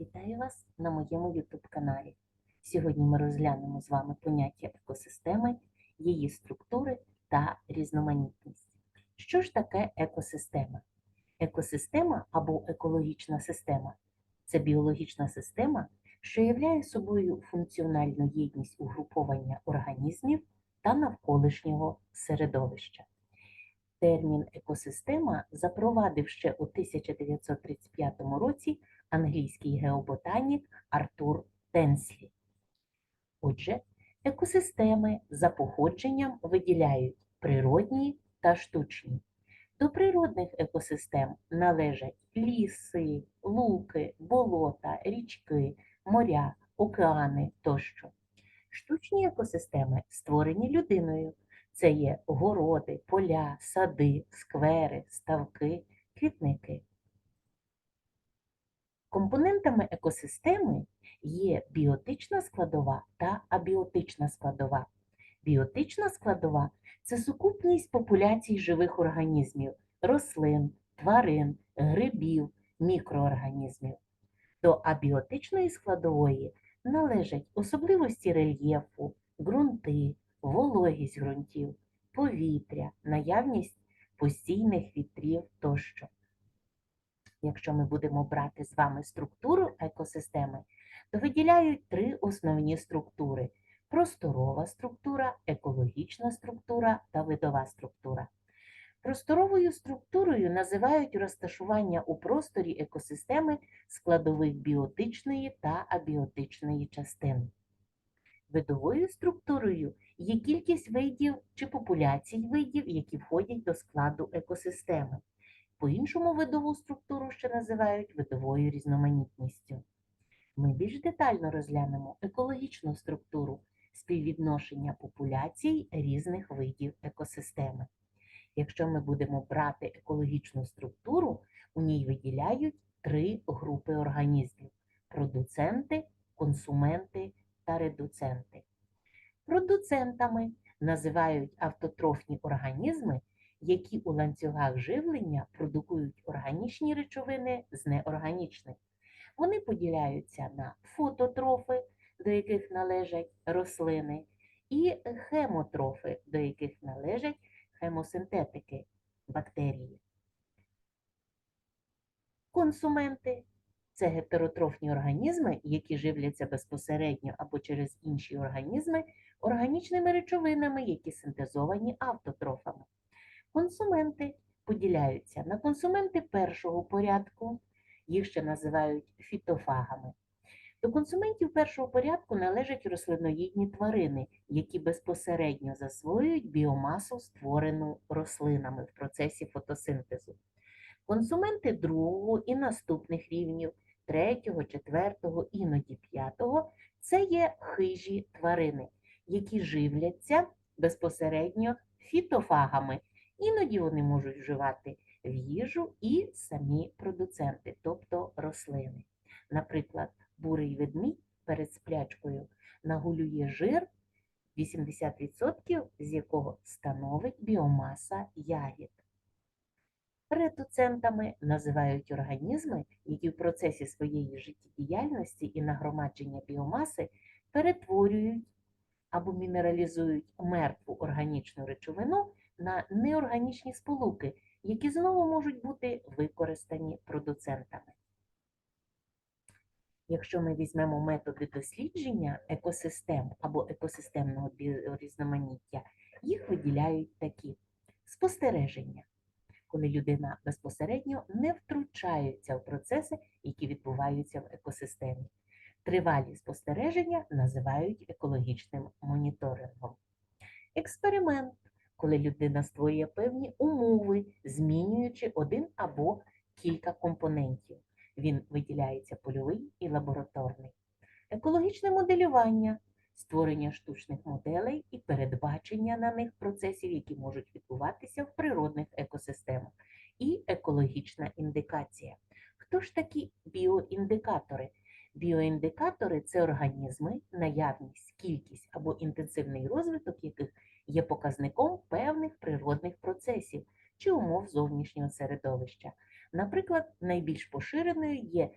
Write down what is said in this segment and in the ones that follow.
Вітаю вас на моєму YouTube каналі. Сьогодні ми розглянемо з вами поняття екосистеми, її структури та різноманітність. Що ж таке екосистема? Екосистема або екологічна система це біологічна система, що являє собою функціональну єдність угруповання організмів та навколишнього середовища. Термін екосистема запровадив ще у 1935 році англійський геоботанік Артур Тенслі. Отже, екосистеми за походженням виділяють природні та штучні. До природних екосистем належать ліси, луки, болота, річки, моря, океани тощо. Штучні екосистеми створені людиною. Це є городи, поля, сади, сквери, ставки, квітники. Компонентами екосистеми є біотична складова та абіотична складова. Біотична складова це сукупність популяцій живих організмів, рослин, тварин, грибів, мікроорганізмів. До абіотичної складової належать особливості рельєфу, ґрунти, вологість ґрунтів, повітря, наявність постійних вітрів тощо. Якщо ми будемо брати з вами структуру екосистеми, то виділяють три основні структури: просторова структура, екологічна структура та видова структура. Просторовою структурою називають розташування у просторі екосистеми складових біотичної та абіотичної частин. Видовою структурою є кількість видів чи популяцій видів, які входять до складу екосистеми. По-іншому видову структуру ще називають видовою різноманітністю. Ми більш детально розглянемо екологічну структуру співвідношення популяцій різних видів екосистеми. Якщо ми будемо брати екологічну структуру, у ній виділяють три групи організмів: продуценти, консументи та редуценти. Продуцентами називають автотрофні організми, які у ланцюгах живлення продукують органічні речовини з неорганічних. Вони поділяються на фототрофи, до яких належать рослини, і хемотрофи, до яких належать хемосинтетики бактерії. Консументи це гетеротрофні організми, які живляться безпосередньо або через інші організми органічними речовинами, які синтезовані автотрофами. Консументи поділяються на консументи першого порядку, їх ще називають фітофагами. До консументів першого порядку належать рослиноїдні тварини, які безпосередньо засвоюють біомасу, створену рослинами в процесі фотосинтезу. Консументи другого і наступних рівнів, третього, четвертого, іноді п'ятого це є хижі тварини, які живляться безпосередньо фітофагами. Іноді вони можуть вживати в їжу і самі продуценти, тобто рослини. Наприклад, бурий ведмідь перед сплячкою нагулює жир, 80% з якого становить біомаса ягід. Редуцентами називають організми, які в процесі своєї життєдіяльності і нагромадження біомаси перетворюють або мінералізують мертву органічну речовину на неорганічні сполуки, які знову можуть бути використані продуцентами. Якщо ми візьмемо методи дослідження екосистем або екосистемного біорізноманіття, їх виділяють такі спостереження, коли людина безпосередньо не втручається в процеси, які відбуваються в екосистемі. Тривалі спостереження називають екологічним моніторингом. Експеримент, коли людина створює певні умови, змінюючи один або кілька компонентів. Він виділяється польовий і лабораторний. Екологічне моделювання, створення штучних моделей і передбачення на них процесів, які можуть відбуватися в природних екосистемах, і екологічна індикація. Хто ж такі біоіндикатори? Біоіндикатори це організми, наявність, кількість або інтенсивний розвиток яких є показником певних природних процесів чи умов зовнішнього середовища. Наприклад, найбільш поширеною є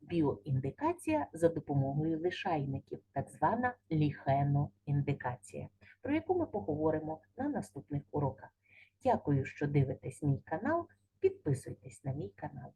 біоіндикація за допомогою лишайників, так звана ліхеноіндикація, про яку ми поговоримо на наступних уроках. Дякую, що дивитесь мій канал. Підписуйтесь на мій канал.